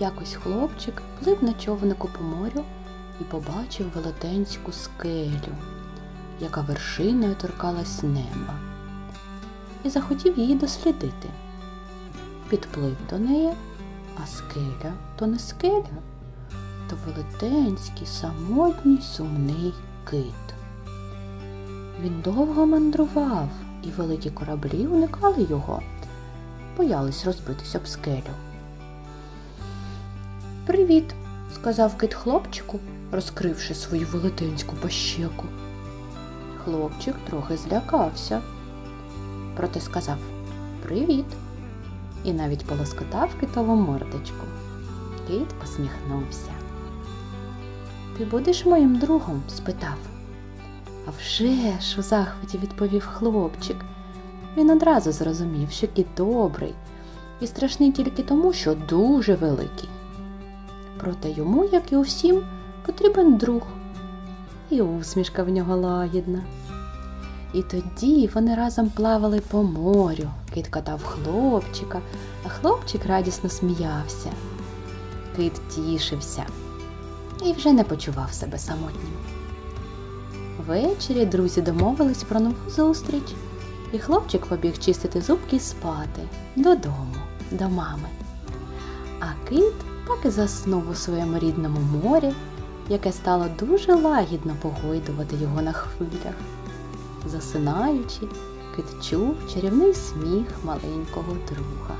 Якось хлопчик плив на човнику по морю і побачив велетенську скелю, яка вершиною торкалась неба, і захотів її дослідити. Підплив до неї, а скеля то не скеля, то велетенський самотній сумний кит. Він довго мандрував, і великі кораблі уникали його, боялись розбитись об скелю. Привіт, сказав кит хлопчику, розкривши свою велетенську пащеку. Хлопчик трохи злякався, проте сказав Привіт і навіть полоскотав китову мордочку. Кит посміхнувся. Ти будеш моїм другом? спитав. «А вже ж!» – у захваті відповів хлопчик. Він одразу зрозумів, що кіт добрий і страшний тільки тому, що дуже великий. Проте йому, як і усім, потрібен друг. І усмішка в нього лагідна. І тоді вони разом плавали по морю, кит катав хлопчика, а хлопчик радісно сміявся. Кит тішився і вже не почував себе самотнім. Ввечері друзі домовились про нову зустріч, і хлопчик побіг чистити зубки і спати додому, до мами. А кит так і заснув у своєму рідному морі, яке стало дуже лагідно погойдувати його на хвилях. Засинаючи, китчув чарівний сміх маленького друга.